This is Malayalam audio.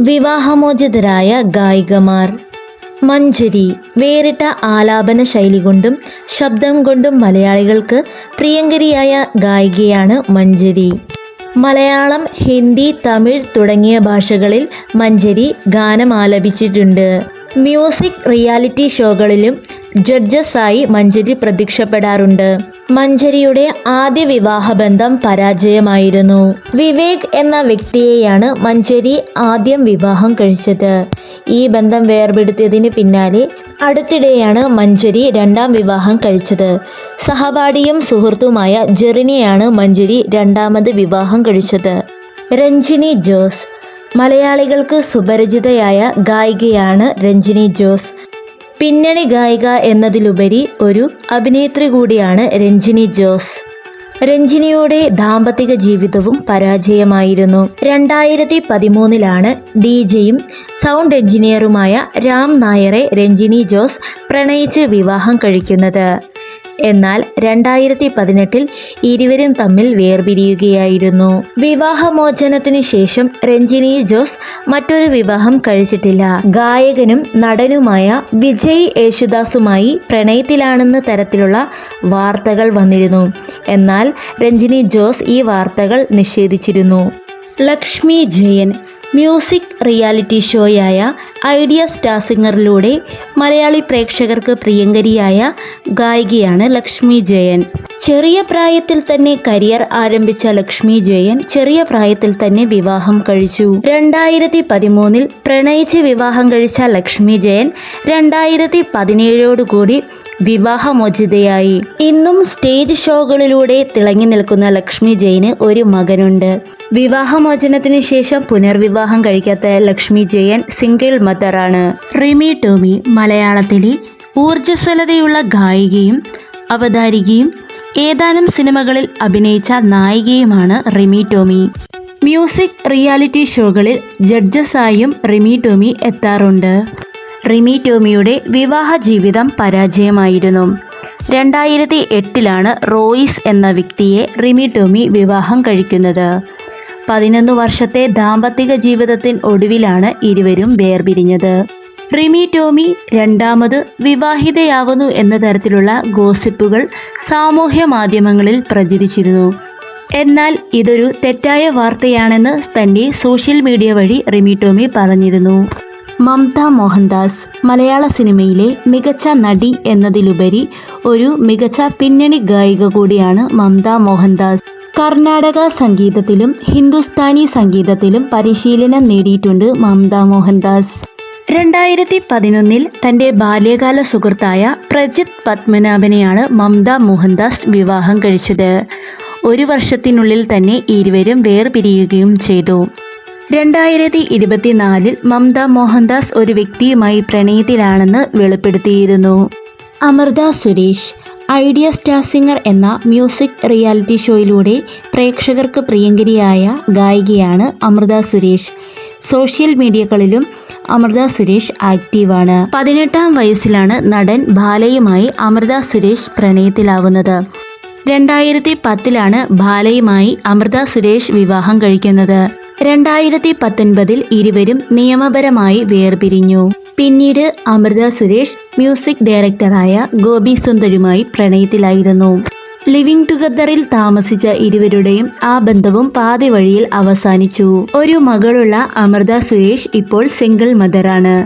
വിവാഹമോചിതരായ ഗായികമാർ. മഞ്ജരി വേറിട്ട ആലാപന ശൈലി കൊണ്ടും ശബ്ദം കൊണ്ടും മലയാളികൾക്ക് പ്രിയങ്കരിയായ ഗായികയാണ് മഞ്ജരി. മലയാളം ഹിന്ദി തമിഴ് തുടങ്ങിയ ഭാഷകളിൽ മഞ്ജരി ഗാനം ആലപിച്ചിട്ടുണ്ട്. മ്യൂസിക് റിയാലിറ്റി ഷോകളിലും ജഡ്ജസായി മഞ്ജരി പ്രത്യക്ഷപ്പെടാറുണ്ട്. മഞ്ജരിയുടെ ആദ്യ വിവാഹബന്ധം പരാജയമായിരുന്നു. വിവേക് എന്ന വ്യക്തിയെയാണ് മഞ്ജരി ആദ്യം വിവാഹം കഴിച്ചത്. ഈ ബന്ധം വേർപെടുത്തിയതിന് പിന്നാലെ അടുത്തിടെയാണ് മഞ്ജരി രണ്ടാം വിവാഹം കഴിച്ചത്. സഹപാഠിയും സുഹൃത്തുമായ ജെറിനെയാണ് മഞ്ജരി രണ്ടാമത് വിവാഹം കഴിച്ചത്. രഞ്ജിനി ജോസ്. മലയാളികൾക്ക് സുപരിചിതയായ ഗായികയാണ് രഞ്ജിനി ജോസ്. പിന്നണി ഗായിക എന്നതിലുപരി ഒരു അഭിനേത്രി കൂടിയാണ് രഞ്ജിനി ജോസ്. രഞ്ജിനിയുടെ ദാമ്പത്തിക ജീവിതവും പരാജയമായിരുന്നു. രണ്ടായിരത്തി പതിമൂന്നിലാണ് ഡി ജെയും സൗണ്ട് എഞ്ചിനീയറുമായ രാം നായരെ രഞ്ജിനി ജോസ് പ്രണയിച്ച് വിവാഹം കഴിക്കുന്നത്. എന്നാൽ രണ്ടായിരത്തി പതിനെട്ടിൽ ഇരുവരും തമ്മിൽ വേർപിരിയുകയായിരുന്നു. വിവാഹമോചനത്തിനു ശേഷം രഞ്ജിനി ജോസ് മറ്റൊരു വിവാഹം കഴിച്ചിട്ടില്ല. ഗായകനും നടനുമായ വിജയ് യേശുദാസുമായി പ്രണയത്തിലാണെന്ന തരത്തിലുള്ള വാർത്തകൾ വന്നിരുന്നു. എന്നാൽ രഞ്ജിനി ജോസ് ഈ വാർത്തകൾ നിഷേധിച്ചിരുന്നു. ലക്ഷ്മി ജയൻ മ്യൂസിക് റിയാലിറ്റി ഷോയായ ഐഡിയ സ്റ്റാർ സിംഗറിലൂടെ മലയാളി പ്രേക്ഷകർക്ക് പ്രിയങ്കരിയായ ഗായികയാണ് ലക്ഷ്മി ജയൻ. ചെറിയ പ്രായത്തിൽ തന്നെ കരിയർ ആരംഭിച്ച ലക്ഷ്മി ജയൻ ചെറിയ പ്രായത്തിൽ തന്നെ വിവാഹം കഴിച്ചു. രണ്ടായിരത്തി പതിമൂന്നിൽ പ്രണയിച്ച് വിവാഹം കഴിച്ച ലക്ഷ്മി ജയൻ രണ്ടായിരത്തി പതിനേഴോടുകൂടി വിവാഹമോചിതയായി. ഇന്നും സ്റ്റേജ് ഷോകളിലൂടെ തിളങ്ങി നിൽക്കുന്ന ലക്ഷ്മി ജയന് ഒരു മകനുണ്ട്. വിവാഹമോചനത്തിന് ശേഷം പുനർവിവാഹം കഴിക്കാത്ത ലക്ഷ്മി ജയൻ സിംഗിൾ മദറാണ് റിമി ടോമി മലയാളത്തിലെ ഊർജസ്വലതയുള്ള ഗായികയും അവതാരികയും ഏതാനും സിനിമകളിൽ അഭിനയിച്ച നായികയുമാണ് റിമി ടോമി. മ്യൂസിക് റിയാലിറ്റി ഷോകളിൽ ജഡ്ജസായും റിമി ടോമി എത്താറുണ്ട്. റിമി ടോമിയുടെ വിവാഹ ജീവിതം പരാജയമായിരുന്നു. രണ്ടായിരത്തി എട്ടിലാണ് റോയിസ് എന്ന വ്യക്തിയെ റിമി ടോമി വിവാഹം കഴിക്കുന്നത്. പതിനൊന്ന് വർഷത്തെ ദാമ്പത്തിക ജീവിതത്തിന് ഒടുവിലാണ് ഇരുവരും വേർപിരിഞ്ഞത്. റിമി ടോമി രണ്ടാമത് വിവാഹിതയാവുന്നു എന്ന തരത്തിലുള്ള ഗോസിപ്പുകൾ സാമൂഹ്യ മാധ്യമങ്ങളിൽ പ്രചരിച്ചിരുന്നു. എന്നാൽ ഇതൊരു തെറ്റായ വാർത്തയാണെന്ന് തന്നെ സോഷ്യൽ മീഡിയ വഴി റിമി ടോമി പറഞ്ഞിരുന്നു. മമത മോഹൻദാസ് മലയാള സിനിമയിലെ മികച്ച നടി എന്നതിലുപരി ഒരു മികച്ച പിന്നണി ഗായിക കൂടിയാണ് മമത മോഹൻദാസ്. കർണാടക സംഗീതത്തിലും ഹിന്ദുസ്ഥാനി സംഗീതത്തിലും പരിശീലനം നേടിയിട്ടുണ്ട് മമത മോഹൻദാസ്. രണ്ടായിരത്തി പതിനൊന്നിൽ തന്റെ ബാല്യകാല സുഹൃത്തായ പ്രജിത് പത്മനാഭനെയാണ് മമത മോഹൻദാസ് വിവാഹം കഴിച്ചത്. ഒരു വർഷത്തിനുള്ളിൽ തന്നെ ഇരുവരും വേർപിരിയുകയും ചെയ്തു. രണ്ടായിരത്തി ഇരുപത്തിനാലിൽ മമത മോഹൻദാസ് ഒരു വ്യക്തിയുമായി പ്രണയത്തിലാണെന്ന് വെളിപ്പെടുത്തിയിരുന്നു. Amrita Suresh Idea Star Singer എന്ന മ്യൂസിക് റിയാലിറ്റി ഷോയിലൂടെ പ്രേക്ഷകർക്ക് പ്രിയങ്കരിയായ ഗായികയാണ് അമൃത സുരേഷ്. സോഷ്യൽ മീഡിയകളിലും അമൃത സുരേഷ് ആക്റ്റീവാണ്. പതിനെട്ടാം വയസ്സിലാണ് നടൻ ബാലയുമായി അമൃത സുരേഷ് പ്രണയത്തിലാവുന്നത്. രണ്ടായിരത്തി പത്തിലാണ് ബാലയുമായി അമൃത സുരേഷ് വിവാഹം കഴിക്കുന്നത്. രണ്ടായിരത്തി പത്തൊൻപതിൽ ഇരുവരും നിയമപരമായി വേർപിരിഞ്ഞു. പിന്നീട് അമൃത സുരേഷ് മ്യൂസിക് ഡയറക്ടറായ ഗോപി സുന്ദരുമായി പ്രണയത്തിലായിരുന്നു. ലിവിംഗ് ടുഗദറിൽ താമസിച്ച ഇരുവരുടെയും ആ ബന്ധവും പാതി വഴിയിൽ അവസാനിച്ചു. ഒരു മകളുള്ള അമൃത സുരേഷ് ഇപ്പോൾ സിംഗിൾ മദറാണ്